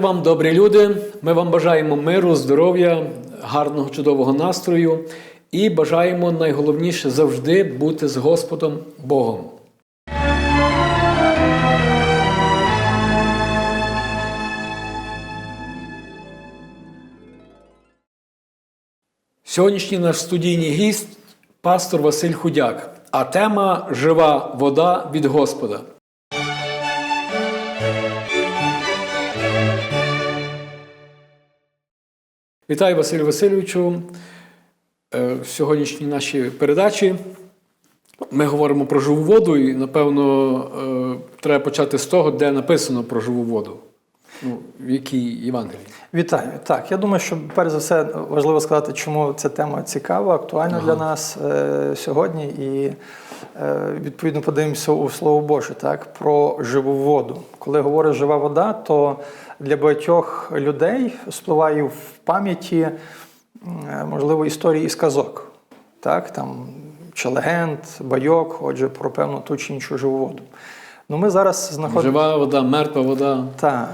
Вам, добрі люди. Ми вам бажаємо миру, здоров'я, гарного, чудового настрою і бажаємо найголовніше завжди бути з Господом Богом. Сьогоднішній наш студійний гість пастор Василь Худяк, а тема Жива вода від Господа. Вітаю Василю Васильовичу. Е, В сьогоднішній нашій передачі ми говоримо про живу воду, і, напевно, е, треба почати з того, де написано про живу воду. Ну, в якій Євангелії. Вітаю. Так, я думаю, що перш за все важливо сказати, чому ця тема цікава, актуальна для нас е, сьогодні. І е, відповідно подивимося у Слово Боже, так, про живу воду. Коли говорить жива вода, то для багатьох людей спливає в пам'яті, можливо, історії і сказок. Так, там, чи легенд, байок, отже, про певну ту чи іншу живу воду. Ну, ми зараз знаходимо. Жива вода, мертва вода. Так,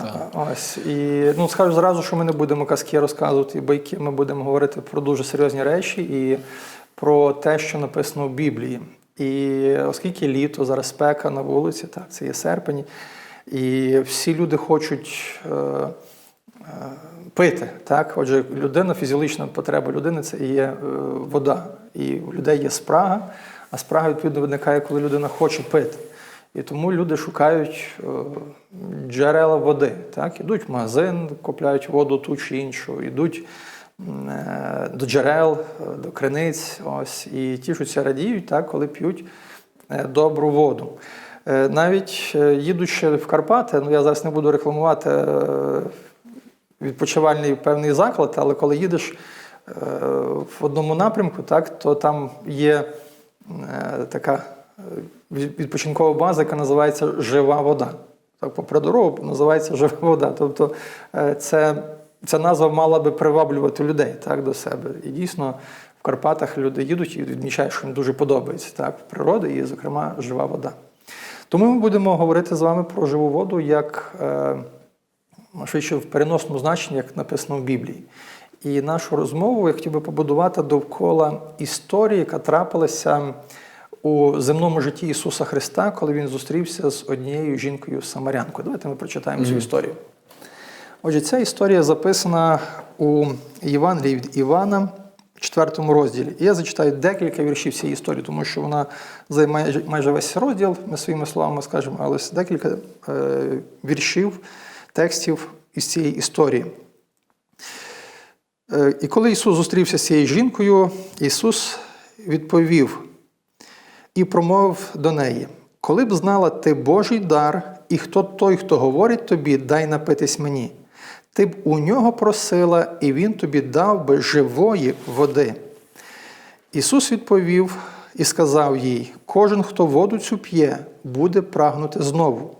ось. І ну, скажу зразу, що ми не будемо казки розказувати і байки, ми будемо говорити про дуже серйозні речі і про те, що написано в Біблії. І оскільки літо, зараз спека на вулиці, так, це є серпень, і всі люди хочуть е, е, пити. Так? Отже, людина, фізіологічна потреба людини це є е, вода. І у людей є спрага, а спрага, відповідно, виникає, коли людина хоче пити. І тому люди шукають джерела води. Так? Ідуть в магазин, купляють воду ту чи іншу, ідуть е, до джерел, до криниць, ось, і тішуться, радіють, так, коли п'ють добру воду. Е, Навіть е, їдучи в Карпати, ну я зараз не буду рекламувати е, відпочивальний певний заклад, але коли їдеш в одному напрямку, так, то там є така відпочинкова база, яка називається Жива вода. Так, попри дорогу називається Жива вода. Тобто це, ця назва мала би приваблювати людей так, до себе. І дійсно в Карпатах люди їдуть і відмічають, що їм дуже подобається так, природа і, зокрема, жива вода. Тому ми будемо говорити з вами про живу воду як е, швидше в переносному значенні, як написано в Біблії. І нашу розмову я хотів би побудувати довкола історії, яка трапилася у земному житті Ісуса Христа, коли Він зустрівся з однією жінкою самарянкою. Давайте ми прочитаємо цю історію. Отже, ця історія записана у Євангелії від Івана, 4 розділі. І я зачитаю декілька віршів цієї історії, тому що вона займає майже весь розділ, ми своїми словами скажемо, але декілька е, віршів, текстів із цієї історії. Е, І коли Ісус зустрівся з цією жінкою, Ісус відповів і промовив до неї: Коли б знала ти Божий дар, і хто той, хто говорить тобі, дай напитись мені, ти б у нього просила, і він тобі дав би живої води. Ісус відповів і сказав їй: Кожен, хто воду цю п'є, буде прагнути знову.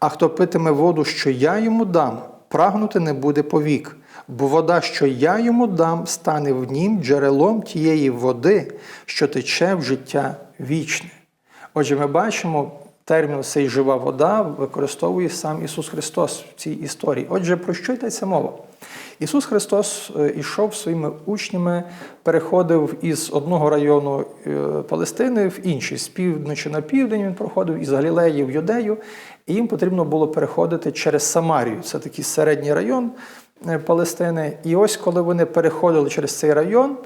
А хто питиме воду, що я йому дам, прагнути не буде повік, бо вода, що я йому дам, стане в нім джерелом тієї води, що тече в життя вічне. Отже, ми бачимо, термін цей жива вода використовує сам Ісус Христос в цій історії. Отже, про що йдеться мова? Ісус Христос е, ішов своїми учнями, переходив із одного району е, Палестини в інший, з півночі на південь він проходив, із Галілеї в Юдею, і їм потрібно було переходити через Самарію. Це такий середній район е, Палестини. І ось коли вони переходили через цей район,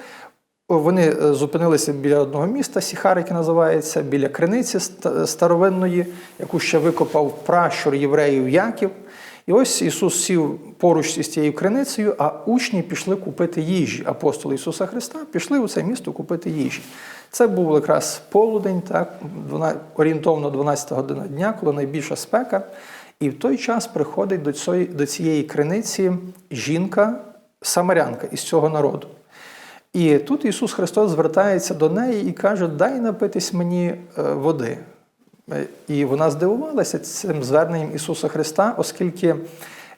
вони е, зупинилися біля одного міста, Сіхар, яке називається, біля криниці старовинної, яку ще викопав пращур євреїв Яків. І ось Ісус сів поруч із цією криницею, а учні пішли купити їжі. Апостоли Ісуса Христа пішли у це місто купити їжі. Це був якраз полудень, так, орієнтовно 12 година дня, коли найбільша спека. І в той час приходить до цієї криниці жінка, самарянка із цього народу. І тут Ісус Христос звертається до неї і каже: Дай напитись мені е, води. Е, І вона здивувалася цим зверненням Ісуса Христа, оскільки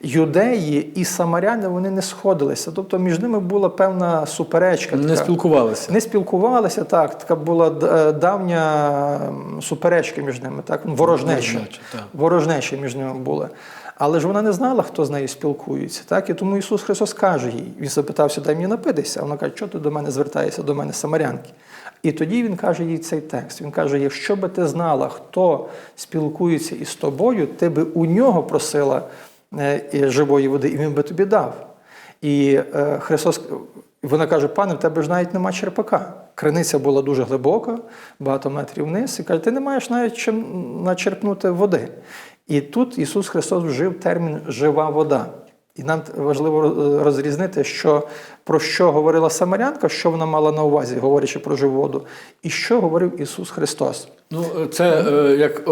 юдеї і самаряни вони не сходилися. Тобто між ними була певна суперечка. Не така. спілкувалися. Не спілкувалися, так. Така була е, давня суперечка між ними, так, ворожнеча. Ворожнеча. Ворожнеча між ними була. Але ж вона не знала, хто з нею спілкується. Так? І тому Ісус Христос каже їй, Він запитався, дай мені напитися. А вона каже, що ти до мене звертаєшся, до мене самарянки. І тоді він каже їй цей текст. Він каже: якщо би ти знала, хто спілкується із тобою, ти би у нього просила е, живої води, і він би тобі дав. І е, Христос, вона каже: пане, в тебе ж навіть нема черпака. Криниця була дуже глибока, багато метрів вниз, і каже, ти не маєш навіть чим начерпнути води. І тут Ісус Христос вжив термін жива вода. І нам важливо е, розрізнити, що, про що говорила Самарянка, що вона мала на увазі, говорячи про живу воду, і що говорив Ісус Христос. Ну, це е, як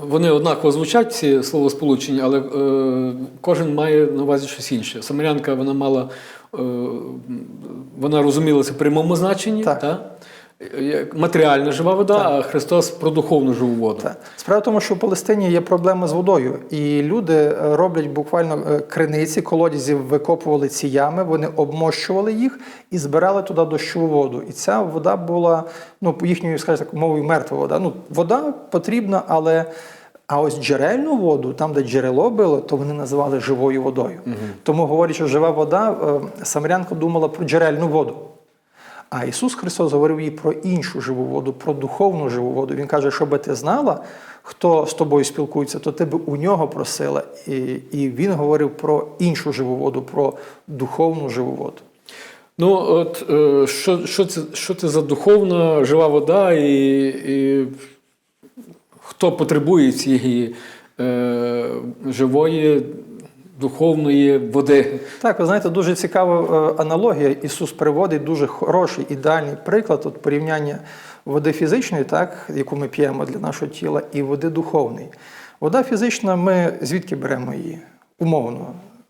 вони однаково звучать, ці словосполучення, але е, кожен має на увазі щось інше. Самарянка вона мала, е, вона розуміла це в прямому значенні, Так. Та? Як матеріальна жива вода, а Христос про духовну живу воду. Так. Справа в тому, що в Палестині є проблема з водою, і люди е, роблять буквально е, криниці, колодязі викопували ці ями, вони обмощували їх і збирали туди дощову воду. І ця вода була, ну, по їхньою, скажімо так, мовою мертва вода. Ну, вода потрібна, але. А ось джерельну воду, там, де джерело було, то вони називали живою водою. Тому, говорячи, жива вода, е, самарянка думала про джерельну воду. А Ісус Христос говорив їй про іншу живу воду, про духовну живу воду. Він каже, щоб ти знала, хто з тобою спілкується, то ти би у нього просила. І, і він говорив про іншу живу воду, про духовну живу воду. Ну, от е, що, що, це, що це за духовна жива вода, і, і хто потребує цієї е, живої духовної води? Так, ви знаєте, дуже цікава е, аналогія. Ісус приводить дуже хороший ідеальний приклад от порівняння води фізичної, так, яку ми п'ємо для нашого тіла, і води духовної. Вода фізична, ми звідки беремо її? Умовно.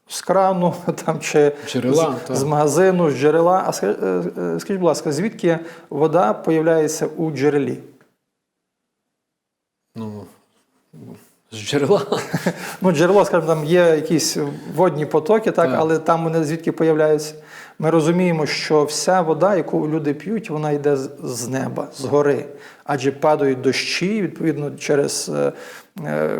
З крану там, чи Джерела, з, з магазину, з джерела. А е, е, скажіть, будь ласка, звідки вода появляється у джерелі? З джерела. Ну, джерело, скажімо, там є якісь водні потоки, так, Так. але там вони звідки появляються. Ми розуміємо, що вся вода, яку люди п'ють, вона йде з- неба, з гори. Адже падають дощі, відповідно, через е,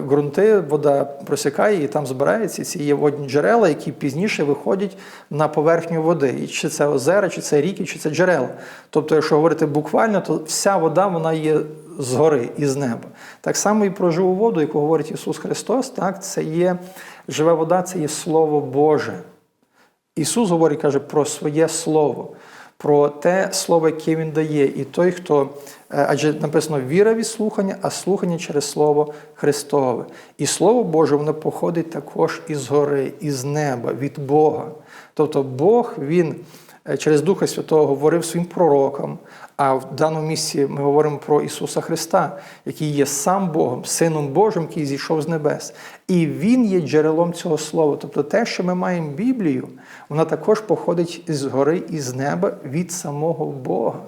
ґрунти вода просікає і там збирається. Ці є водні джерела, які пізніше виходять на поверхню води. І чи це озера, чи це ріки, чи це джерела. Тобто, якщо говорити буквально, то вся вода вона є з гори і з неба. Так само і про живу воду, яку говорить Ісус Христос, так, це є жива вода, це є Слово Боже. Ісус говорить, каже, про своє слово, про те слово, яке Він дає. І той, хто, е, адже написано віра від слухання, а слухання через Слово Христове. І Слово Боже, воно походить також із гори, із неба, від Бога. Тобто Бог, Він е, через Духа Святого говорив своїм пророкам. А в даному місці ми говоримо про Ісуса Христа, який є сам Богом, Сином Божим, який зійшов з небес. І Він є джерелом цього слова. Тобто те, що ми маємо Біблію, вона також походить із гори і з неба від самого Бога.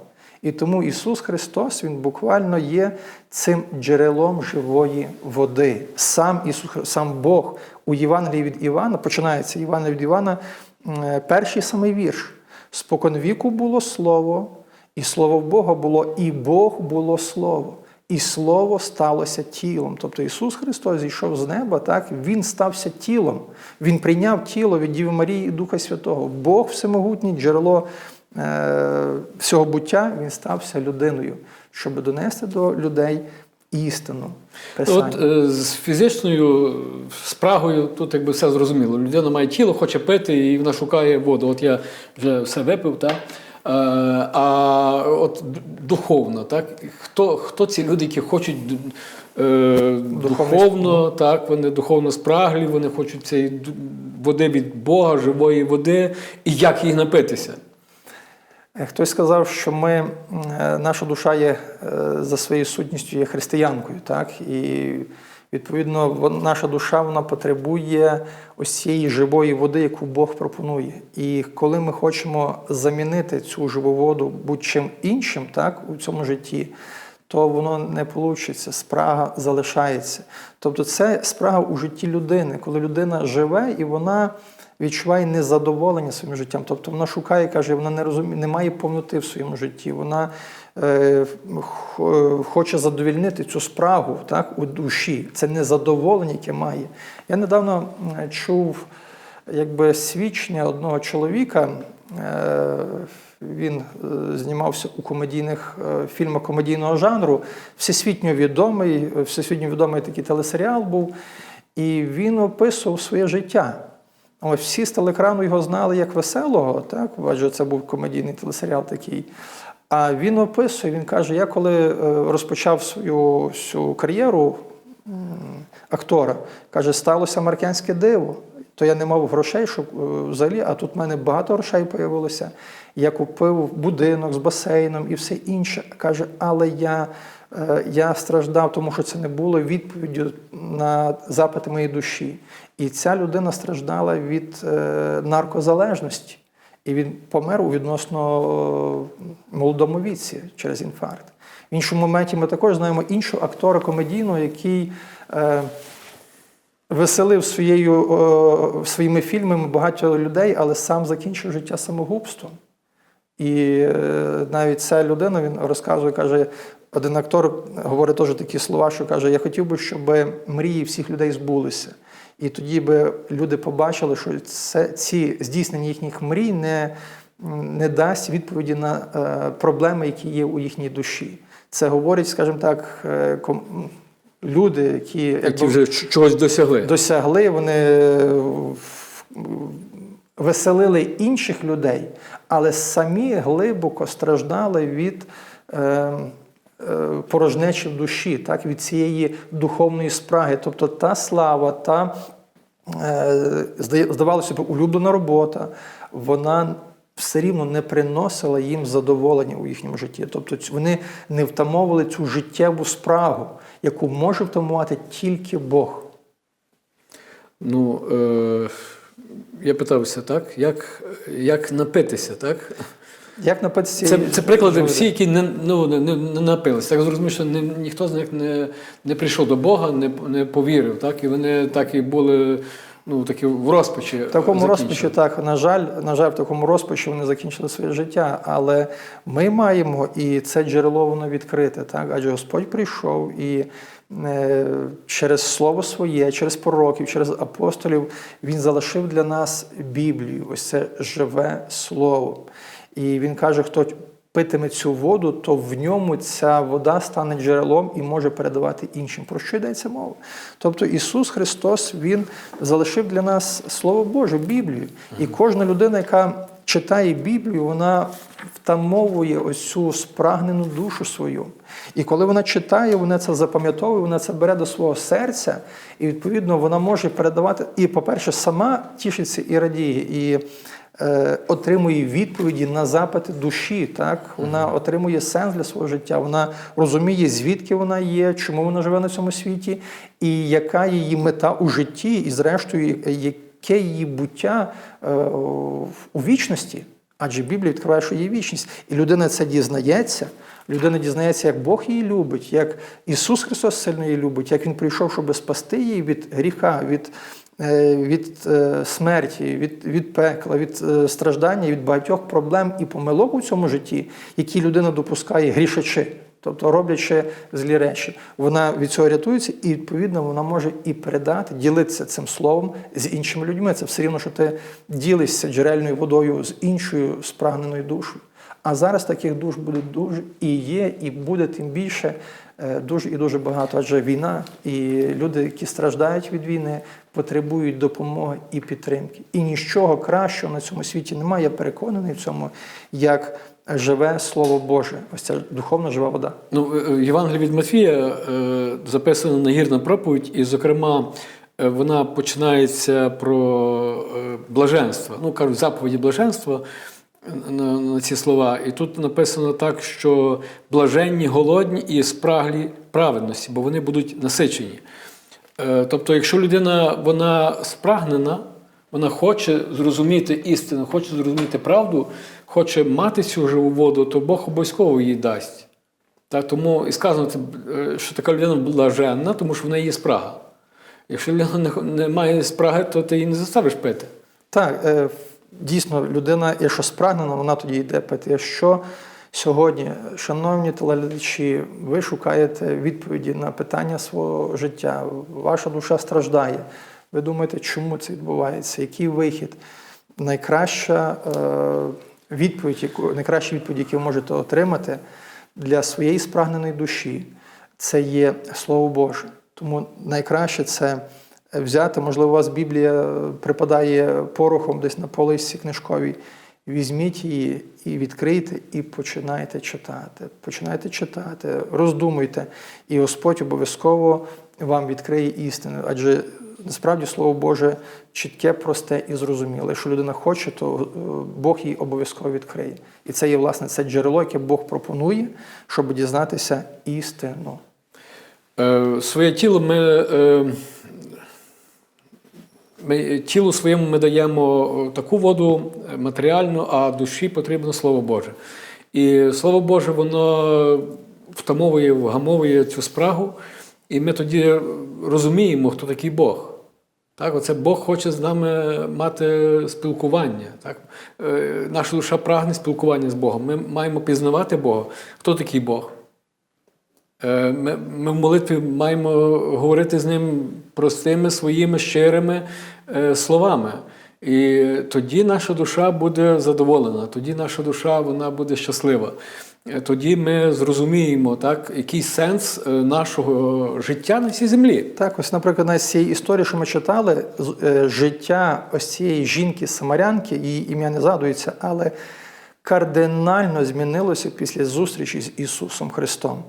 І тому Ісус Христос, Він буквально є цим джерелом живої води. Сам Ісус, сам Бог у Євангелії від Івана, починається Євангелія від Івана, перший самий вірш. Спокон віку було слово, і слово Бога було, і Бог було слово. І слово сталося тілом. Тобто Ісус Христос зійшов з неба, так Він стався тілом. Він прийняв тіло від Діви Марії і Духа Святого. Бог всемогутній, джерело е, всього буття, Він стався людиною, щоб донести до людей істину. Писання. От е, з фізичною спрагою тут якби все зрозуміло. Людина має тіло, хоче пити, і вона шукає воду. От я вже все випив, так? Е, а от духовно, так? Хто, хто ці люди, які хочуть е, духовно, так, вони духовно спраглі, вони хочуть цієї води від Бога, живої води, і як їх напитися? Е, Хтось сказав, що ми, е, наша душа є за своєю сутністю є християнкою, так? І відповідно наша душа вона потребує ось живої води, яку Бог пропонує. І коли ми хочемо замінити цю живу воду будь-чим іншим, так, у цьому житті, то воно не вийде, спрага залишається. Тобто це спрага у житті людини, коли людина живе і вона відчуває незадоволення своїм життям. Тобто вона шукає, каже, вона не розуміє, не має повноти в своєму житті. Вона хоче задовільнити цю спрагу так, у душі. Це незадоволення, яке має. Я недавно чув якби свідчення одного чоловіка. Е, Він е, знімався у комедійних е, фільмах комедійного жанру. Всесвітньо відомий, е, всесвітньо відомий такий телесеріал був. І він описував своє життя. Ось всі з телекрану його знали як веселого, так? адже це був комедійний телесеріал такий. А він описує, він каже: я коли е, розпочав свою всю кар'єру актора, каже, сталося американське диво. То я не мав грошей, щоб е, взагалі, а тут в мене багато грошей появилося. Я купив будинок з басейном і все інше. Каже, але я, е, я страждав, тому що це не було відповіддю на запити моєї душі. І ця людина страждала від наркозалежності. І він помер у відносно е, молодому віці через інфаркт. В іншому моменті ми також знаємо іншого актора комедійного, який е, веселив своєю, е, своїми фільмами багато людей, але сам закінчив життя самогубством. І е, навіть ця людина він розказує, каже, один актор говорить теж такі слова, що каже: Я хотів би, щоб мрії всіх людей збулися. І тоді би люди побачили, що це, ці здійснення їхніх мрій не, не дасть відповіді на е, проблеми, які є у їхній душі. Це говорять, скажімо так, е, ком- люди, які, Які якби, вже чогось досягли. досягли, вони е, веселили інших людей, але самі глибоко страждали від е, е, порожнечі в душі, так, від цієї духовної спраги. Тобто та слава, та, е, здавалося б, улюблена робота, вона все рівно не приносила їм задоволення у їхньому житті. Тобто вони не втамовували цю життєву спрагу, яку може втамувати тільки Бог. Ну, е, я питався, так? Як, як напитися, так? Як напитися? Це, це приклади всі, які не, ну, не, не, не напилися. Так зрозумів, що не, ніхто з них не, не прийшов до Бога, не, не повірив, так? І вони так і були ну, такі в розпачі. В такому закінчили. розпачі, так, на жаль, на жаль, в такому розпачі вони закінчили своє життя. Але ми маємо, і це джерело воно відкрите, так? адже Господь прийшов і е, через слово своє, через пророків, через апостолів Він залишив для нас Біблію, ось це живе слово. І він каже, хто питиме цю воду, то в ньому ця вода стане джерелом і може передавати іншим. Про що йдеться мова? Тобто Ісус Христос Він залишив для нас Слово Боже, Біблію. І кожна людина, яка читає Біблію, вона втамовує ось цю спрагнену душу свою. І коли вона читає, вона це запам'ятовує, вона це бере до свого серця, і відповідно вона може передавати і, по-перше, сама тішиться і радіє. І отримує відповіді на запити душі. Так? Вона отримує сенс для свого життя, вона розуміє, звідки вона є, чому вона живе на цьому світі, і яка її мета у житті, і, зрештою, яке її буття е, у вічності. Адже Біблія відкриває, що є вічність. І людина це дізнається. Людина дізнається, як Бог її любить, як Ісус Христос сильно її любить, як Він прийшов, щоб спасти її від гріха, від е, від е, смерті, від, від пекла, від е, страждання, від багатьох проблем і помилок у цьому житті, які людина допускає грішачи, тобто роблячи злі речі. Вона від цього рятується, і відповідно вона може і передати, ділитися цим словом з іншими людьми. Це все рівно, що ти ділишся джерельною водою з іншою спрагненою душою. А зараз таких душ буде дуже і є, і буде тим більше е, дуже і дуже багато. Адже війна і люди, які страждають від війни, потребують допомоги і підтримки. І нічого кращого на цьому світі немає. Я переконаний в цьому, як живе Слово Боже, ось ця духовна жива вода. Ну, е, е, Євангелія від Матвія е, записана нагірна проповідь, і, зокрема, е, вона починається про е, блаженство. Ну, кажуть, заповіді блаженства е, на, на ці слова. І тут написано так, що блаженні, голодні і спраглі праведності, бо вони будуть насичені. Е, Тобто, якщо людина вона спрагнена, вона хоче зрозуміти істину, хоче зрозуміти правду, хоче мати цю живу воду, то Бог обов'язково їй дасть. Так, тому і сказано, е, що така людина блаженна, тому що в неї є спрага. Якщо людина не, не має спраги, то ти її не заставиш пити. Так, е, дійсно, людина, якщо спрагнена, вона тоді йде пити. Якщо сьогодні, шановні телеглядачі, ви шукаєте відповіді на питання свого життя, ваша душа страждає, ви думаєте, чому це відбувається, який вихід? Найкраща е, відповідь, яку, найкраща відповідь, яку ви можете отримати для своєї спрагненої душі, це є Слово Боже. Тому найкраще це взяти, можливо, у вас Біблія припадає порохом десь на полисці книжковій. Візьміть її і відкрийте, і починайте читати. Починайте читати, роздумуйте, і Господь обов'язково вам відкриє істину. Адже насправді Слово Боже чітке, просте і зрозуміле. Якщо людина хоче, то е, Бог їй обов'язково відкриє. І це є власне це джерело, яке Бог пропонує, щоб дізнатися істину. Е, Своє тіло ми, е, ми тілу своєму ми даємо е, таку воду е, матеріальну, а душі потрібно Слово Боже. І Слово Боже, воно втамовує, вгамовує цю спрагу, і ми тоді розуміємо, хто такий Бог. Так, оце Бог хоче з нами мати спілкування. Так? Е, Наша душа прагне спілкування з Богом. Ми маємо пізнавати Бога. Хто такий Бог? Е, Ми, в молитві маємо говорити з ним простими своїми щирими е, словами. І тоді наша душа буде задоволена, тоді наша душа вона буде щаслива. Е, Тоді ми зрозуміємо, так, який сенс нашого життя на цій землі. Так, ось, наприклад, з цієї історії, що ми читали, життя ось цієї жінки-самарянки, її ім'я не згадується, але кардинально змінилося після зустрічі з Ісусом Христом.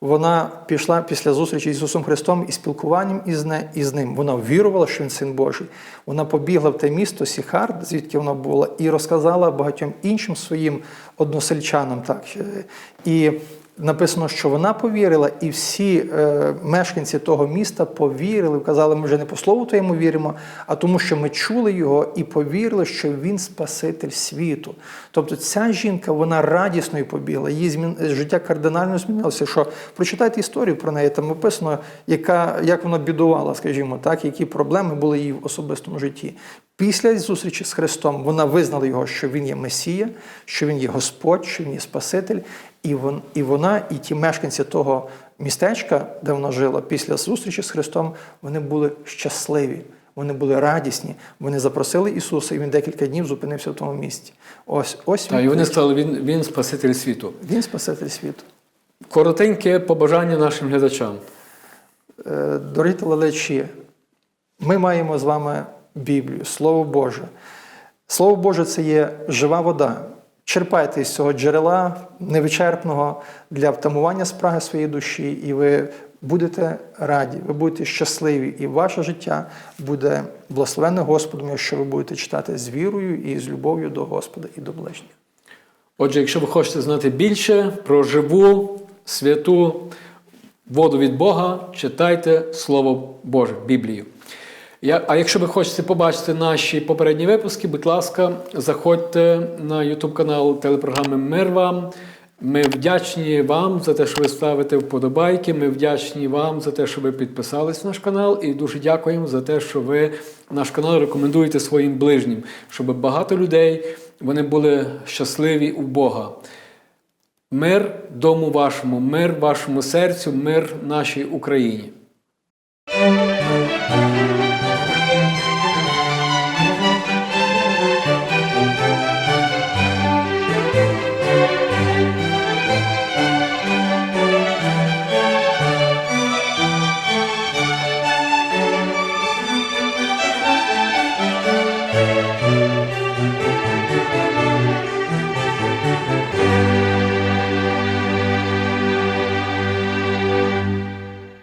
Вона пішла після зустрічі з Ісусом Христом і спілкуванням із, не, із ним. Вона вірувала, що він син Божий. Вона побігла в те місто Сіхар, звідки вона була, і розказала багатьом іншим своїм односельчанам. Так. Е, І написано, що вона повірила, і всі е, мешканці того міста повірили, казали, ми вже не по слову твоєму віримо, а тому, що ми чули його і повірили, що він Спаситель світу. Тобто ця жінка, вона радісною побігла, її змін... життя кардинально змінилося. Що прочитайте історію про неї, там описано, яка, як вона бідувала, скажімо так, які проблеми були її в особистому житті. Після зустрічі з Христом вона визнала його, що він є Месія, що він є Господь, що він є Спаситель, і вон- і вона, і ті мешканці того містечка, де вона жила, після зустрічі з Христом, вони були щасливі, вони були радісні. Вони запросили Ісуса, і він декілька днів зупинився в тому місці. Ось ось Та, і він, вони сказали, він, він Спаситель світу. він Спаситель світу. Коротеньке побажання нашим глядачам. Е, Дорогі телеглядачі, ми маємо з вами Біблію, Слово Боже. Слово Боже це є жива вода. Черпайте з цього джерела невичерпного для втамування спраги своєї душі, і ви будете раді, ви будете щасливі, і ваше життя буде благословенне Господом, якщо ви будете читати з вірою і з любов'ю до Господа і до ближніх. Отже, якщо ви хочете знати більше про живу, святу воду від Бога, читайте Слово Боже, Біблію. А якщо ви хочете побачити наші попередні випуски, будь ласка, заходьте на YouTube канал телепрограми Мир вам. Ми вдячні вам за те, що ви ставите вподобайки. Ми вдячні вам за те, що ви підписались на наш канал, і дуже дякуємо за те, що ви наш канал рекомендуєте своїм ближнім, щоб багато людей вони були щасливі у Бога. Мир дому вашому, мир вашому серцю, мир нашій Україні.